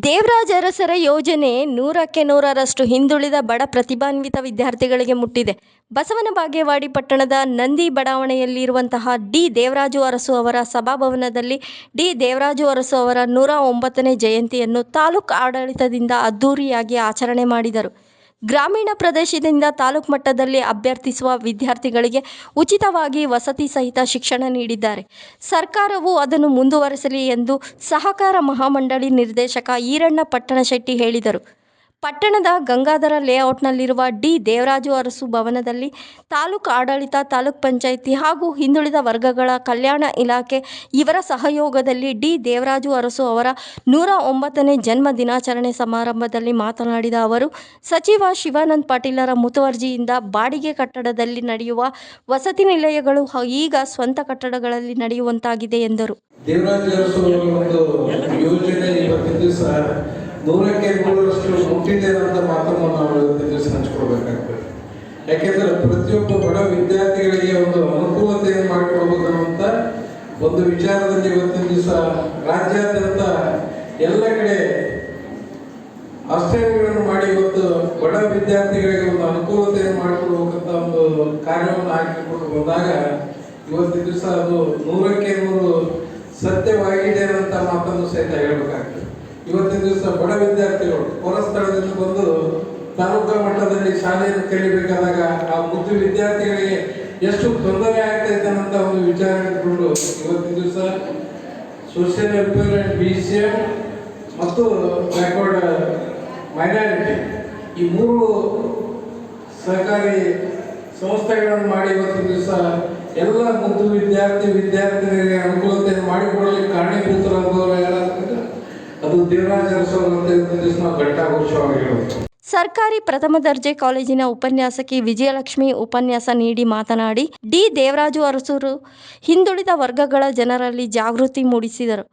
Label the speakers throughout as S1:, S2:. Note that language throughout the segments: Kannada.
S1: ದೇವರಾಜ ಅರಸರ ಯೋಜನೆ ನೂರಕ್ಕೆ ನೂರರಷ್ಟು ಹಿಂದುಳಿದ ಬಡ ಪ್ರತಿಭಾನ್ವಿತ ವಿದ್ಯಾರ್ಥಿಗಳಿಗೆ ಮುಟ್ಟಿದೆ. ಬಸವನ ಬಾಗೇವಾಡಿ ಪಟ್ಟಣದ ನಂದಿ ಬಡಾವಣೆಯಲ್ಲಿರುವಂತಹ ಡಿ. ದೇವರಾಜು ಅರಸು ಅವರ ಸಭಾಭವನದಲ್ಲಿ ಡಿ. ದೇವರಾಜು ಅರಸು ಅವರ ನೂರ ಒಂಬತ್ತನೇ ಜಯಂತಿಯನ್ನು ತಾಲೂಕು ಆಡಳಿತದಿಂದ ಅದ್ಧೂರಿಯಾಗಿ ಆಚರಣೆ ಮಾಡಿದರು. ಗ್ರಾಮೀಣ ಪ್ರದೇಶದಿಂದ ತಾಲೂಕು ಮಟ್ಟದಲ್ಲಿ ಅಭ್ಯರ್ಥಿಸುವ ವಿದ್ಯಾರ್ಥಿಗಳಿಗೆ ಉಚಿತವಾಗಿ ವಸತಿ ಸಹಿತ ಶಿಕ್ಷಣ ನೀಡಿದ್ದಾರೆ. ಸರ್ಕಾರವು ಅದನ್ನು ಮುಂದುವರೆಸಲಿ ಎಂದು ಸಹಕಾರ ಮಹಾಮಂಡಳಿ ನಿರ್ದೇಶಕ ಈರಣ್ಣ ಪಟ್ಟಣಶೆಟ್ಟಿ ಹೇಳಿದರು. ಪಟ್ಟಣದ ಗಂಗಾಧರ ಲೇಔಟ್ನಲ್ಲಿರುವ ಡಿ. ದೇವರಾಜು ಅರಸು ಭವನದಲ್ಲಿ ತಾಲೂಕು ಆಡಳಿತ, ತಾಲೂಕ್ ಪಂಚಾಯಿತಿ ಹಾಗೂ ಹಿಂದುಳಿದ ವರ್ಗಗಳ ಕಲ್ಯಾಣ ಇಲಾಖೆ ಇವರ ಸಹಯೋಗದಲ್ಲಿ ಡಿ. ದೇವರಾಜು ಅರಸು ಅವರ ನೂರ ಒಂಬತ್ತನೇ ಜನ್ಮ ದಿನಾಚರಣೆ ಸಮಾರಂಭದಲ್ಲಿ ಮಾತನಾಡಿದ ಅವರು, ಸಚಿವ ಶಿವಾನಂದ ಪಾಟೀಲರ ಮುತುವರ್ಜಿಯಿಂದ ಬಾಡಿಗೆ ಕಟ್ಟಡದಲ್ಲಿ ನಡೆಯುವ ವಸತಿ ನಿಲಯಗಳು ಈಗ ಸ್ವಂತ ಕಟ್ಟಡಗಳಲ್ಲಿ ನಡೆಯುವಂತಾಗಿದೆ ಎಂದರು.
S2: ನೂರಕ್ಕೆ ನೂರರಷ್ಟು ಮುಟ್ಟಿದೆ ಅಂತ ಮಾತನ್ನು ನಾವು ದಿವಸ ಹಂಚ್ಕೊಳ್ಬೇಕಾಗ್ತದೆ ಯಾಕೆಂದ್ರೆ ಪ್ರತಿಯೊಬ್ಬ ಬಡ ವಿದ್ಯಾರ್ಥಿಗಳಿಗೆ ಒಂದು ಅನುಕೂಲತೆಯನ್ನು ಮಾಡಿಕೊಡ್ಬೇಕು ಅನ್ನುವಂಥ ಒಂದು ವಿಚಾರದಲ್ಲಿ ಇವತ್ತಿನ ದಿವಸ ರಾಜ್ಯಾದ್ಯಂತ ಎಲ್ಲ ಕಡೆ ಆಶ್ರಯಗಳನ್ನು ಮಾಡಿ ಇವತ್ತು ಬಡ ವಿದ್ಯಾರ್ಥಿಗಳಿಗೆ ಒಂದು ಅನುಕೂಲತೆಯನ್ನು ಮಾಡಿಕೊಡ್ಬೇಕಂತ ಒಂದು ಕಾರ್ಯವನ್ನು ಹಾಕಿಕೊಂಡು ಬಂದಾಗ ಇವತ್ತಿನ ದಿವಸ ಅದು ನೂರಕ್ಕೆ ನೂರು ಸತ್ಯವಾಗಿದೆ ಅಂತ ಮಾತನ್ನು ಸಹಿತ ಹೇಳಬೇಕಾಗ್ತದೆ. ಇವತ್ತಿನ ದಿವಸ ಬಡ ವಿದ್ಯಾರ್ಥಿಗಳು ಹೊರ ಸ್ಥಳದಿಂದ ಬಂದು ತಾಲೂಕಾ ಮಟ್ಟದಲ್ಲಿ ಶಾಲೆಯನ್ನು ಕಲಿಬೇಕಾದಾಗ ಆ ಮುದ್ದು ವಿದ್ಯಾರ್ಥಿಗಳಿಗೆ ಎಷ್ಟು ತೊಂದರೆ ಆಗ್ತೈತೆ ಅಂತ ಒಂದು ವಿಚಾರ ಇಟ್ಕೊಂಡು ಇವತ್ತಿನ ದಿವಸ social welfare B C M ಮತ್ತು ಬ್ಯಾಕ್ವರ್ಡ್ ಮೈನಾರಿಟಿ ಈ ಮೂರು ಸರ್ಕಾರಿ ಸಂಸ್ಥೆಗಳನ್ನು ಮಾಡಿ ಇವತ್ತಿನ ದಿವಸ ಎಲ್ಲ ಮುದ್ದು ವಿದ್ಯಾರ್ಥಿ ವಿದ್ಯಾರ್ಥಿಗಳಿಗೆ ಅನುಕೂಲತೆಯನ್ನು ಮಾಡಿಕೊಡಲಿಕ್ಕೆ ಕಾರಣೀಭೂತರಾದವರು ಯಾರಂತಂದ್ರೆ ಅದು ದೇವರಾಜ ಅರಸು ಅವರು ಅಂತ ಇವತ್ತಿನ ದಿವಸ ನಾವು ಘಂಟಾಘೋಷವಾಗಿ ಹೇಳಬೇಕು
S1: ಸರ್ಕಾರಿ ಪ್ರಥಮ ದರ್ಜೆ ಕಾಲೇಜಿನ ಉಪನ್ಯಾಸಕಿ ವಿಜಯಲಕ್ಷ್ಮಿ ಉಪನ್ಯಾಸ ನೀಡಿ ಮಾತನಾಡಿ, ಡಿ. ದೇವರಾಜು ಅರಸೂರು ಹಿಂದುಳಿದ ವರ್ಗಗಳ ಜನರಲ್ಲಿ ಜಾಗೃತಿ ಮೂಡಿಸಿದರು.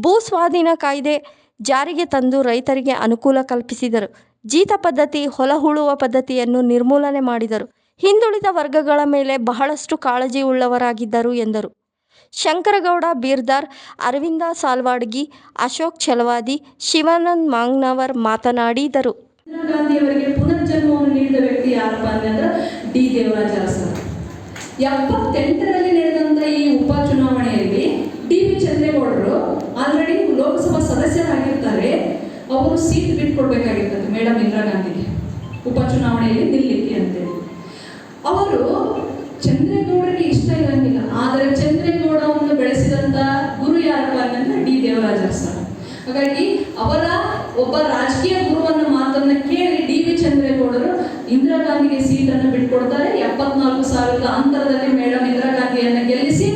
S1: ಭೂ ಸ್ವಾಧೀನ ಕಾಯ್ದೆ ಜಾರಿಗೆ ತಂದು ರೈತರಿಗೆ ಅನುಕೂಲ ಕಲ್ಪಿಸಿದರು. ಜೀತ ಪದ್ಧತಿ, ಹೊಲ ಹೂಳುವ ಪದ್ಧತಿಯನ್ನು ನಿರ್ಮೂಲನೆ ಮಾಡಿದರು. ಹಿಂದುಳಿದ ವರ್ಗಗಳ ಮೇಲೆ ಬಹಳಷ್ಟು ಕಾಳಜಿ ಉಳ್ಳವರಾಗಿದ್ದರು ಎಂದರು. ಶಂಕರಗೌಡ, ಬೀರ್ದಾರ್, ಅರವಿಂದ ಸಾಲ್ವಾಡ್ಗಿ, ಅಶೋಕ್ ಛಲವಾದಿ, ಶಿವಾನಂದ್ ಮಾಂಗ್ನವರ್ ಮಾತನಾಡಿದರು.
S3: ಇಂದಿರಾ ಗಾಂಧಿಯವರಿಗೆ ಪುನರ್ಜನ್ಮವನ್ನು ನೀಡಿದ ವ್ಯಕ್ತಿ ಯಾರಪ್ಪ ಅಂತಂದ್ರೆ ಡಿ. ದೇವರಾಜ ಅರಸರು. ಎಪ್ಪತ್ತೆಂಟರಲ್ಲಿ ನಡೆದಂತ ಈ ಉಪಚುನಾವಣೆಯಲ್ಲಿ ಡಿ. ವಿ. ಚಂದ್ರೇಗೌಡರು ಆಲ್ರೆಡಿ ಲೋಕಸಭಾ ಸದಸ್ಯರಾಗಿರ್ತಾರೆ. ಅವರು ಸೀಟ್ ಬಿಟ್ಕೊಡ್ಬೇಕಾಗಿರ್ತದೆ ಮೇಡಮ್ ಇಂದಿರಾ ಗಾಂಧಿಗೆ. ಉಪಚುನಾವಣೆಯಲ್ಲಿ ನಿಲ್ಲಿಕ್ಕೆ ಅಂತೇಳಿ. ಅವರು ಚಂದ್ರೇಗೌಡರಿಗೆ ಹಾಗಾಗಿ ಅವರ ಒಬ್ಬ ರಾಜಕೀಯ ಗುರುವನ್ನ ಮಾತನ್ನ ಕೇಳಿ ಡಿ ವಿ ಚಂದ್ರೇಗೌಡರು ಇಂದಿರಾ ಗಾಂಧಿಗೆ ಸೀಟನ್ನು ಬಿಟ್ಕೊಡ್ತಾರೆ. ಎಪ್ಪತ್ನಾಲ್ಕು ಸಾವಿರದ ಅಂತರದಲ್ಲಿ ಮೇಡಮ್ ಇಂದಿರಾ ಗಾಂಧಿಯನ್ನ ಗೆಲ್ಲಿಸಿ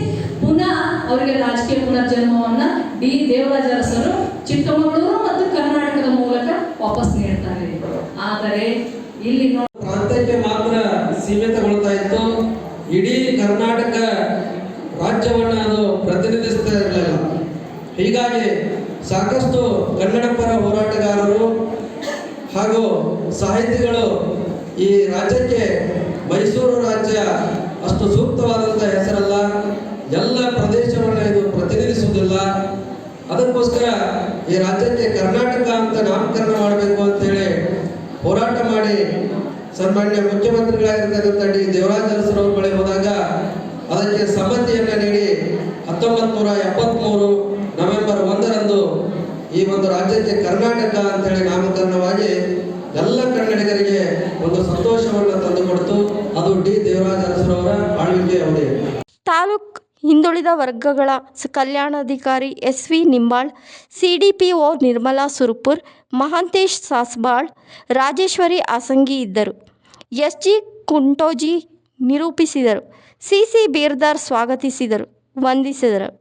S3: ಪುನಃ ಅವರಿಗೆ ರಾಜಕೀಯ ಪುನರ್ಜನ್ಮವನ್ನ ಡಿ ದೇವರಾಜ ಅರಸರು ಚಿಕ್ಕಮಗಳೂರು ಮತ್ತು ಕರ್ನಾಟಕದ ಮೂಲಕ ವಾಪಸ್ ನೀಡ್ತಾರೆ. ಆದರೆ ಇಲ್ಲಿ
S4: ಪ್ರಾಂತ್ಯಕ್ಕೆ ಮಾತ್ರ ಸೀಮಿತಗೊಳ್ತಾ ಇತ್ತು. ಇಡೀ ಕರ್ನಾಟಕ ರಾಜ್ಯವನ್ನ ಅದು ಪ್ರತಿನಿಧಿಸ್ತಾ ಇರಲಿಲ್ಲ. ಹೀಗಾಗಿ ಸಾಕಷ್ಟು ಕನ್ನಡ ಪರ ಹೋರಾಟಗಾರರು ಹಾಗೂ ಸಾಹಿತಿಗಳು ಈ ರಾಜ್ಯಕ್ಕೆ ಮೈಸೂರು ರಾಜ್ಯ ಅಷ್ಟು ಸೂಕ್ತವಾದಂಥ ಹೆಸರಲ್ಲ. ಎಲ್ಲ ಪ್ರದೇಶವನ್ನು ಇದು ಪ್ರತಿನಿಧಿಸುವುದಿಲ್ಲ. ಅದಕ್ಕೋಸ್ಕರ ಈ ರಾಜ್ಯಕ್ಕೆ ಕರ್ನಾಟಕ ಅಂತ ನಾಮಕರಣ ಮಾಡಬೇಕು ಅಂತೇಳಿ ಹೋರಾಟ ಮಾಡಿ ಸನ್ಮಾನ್ಯ ಮುಖ್ಯಮಂತ್ರಿಗಳಾಗಿರ್ತಕ್ಕಂಥ ಡಿ. ದೇವರಾಜ ಅರಸರವ್ರ ಬಳಿ ಹೋದಾಗ ಅದಕ್ಕೆ ಸಮ್ಮತಿಯನ್ನು ನೀಡಿ ಹತ್ತೊಂಬತ್ತು ನೂರ ಎಪ್ಪತ್ತ್ಮೂರು ನವೆಂಬರ್ ಒಂದರಂದು ಈ ಒಂದು ರಾಜ್ಯಕ್ಕೆ ಕರ್ನಾಟಕ ಅಂತೇಳಿ ನಾಮಕರಣವಾಗಿ ಎಲ್ಲ ಕನ್ನಡಿಗರಿಗೆ ಒಂದು ಸಂತೋಷವನ್ನು ತಂದುಕೊಡ್ತು ಅದು ಡಿ. ದೇವರಾಜ ಅರಸರವರ ಆಳ್ವಿಕೆ ಅವಧಿ.
S1: ತಾಲೂಕ್ ಹಿಂದುಳಿದ ವರ್ಗಗಳ ಕಲ್ಯಾಣಾಧಿಕಾರಿ S V Nimbal C D P O Nirmala Surpur, Mahantesh Sasbal, Rajeshwari Asangi ಇದ್ದರು. ಎಸ್ ಜಿ ಕುಂಟೋಜಿ ನಿರೂಪಿಸಿದರು. ಸಿ ಸಿ ಬೀರ್ದಾರ್ ಸ್ವಾಗತಿಸಿದರು ವಂದಿಸಿದರು.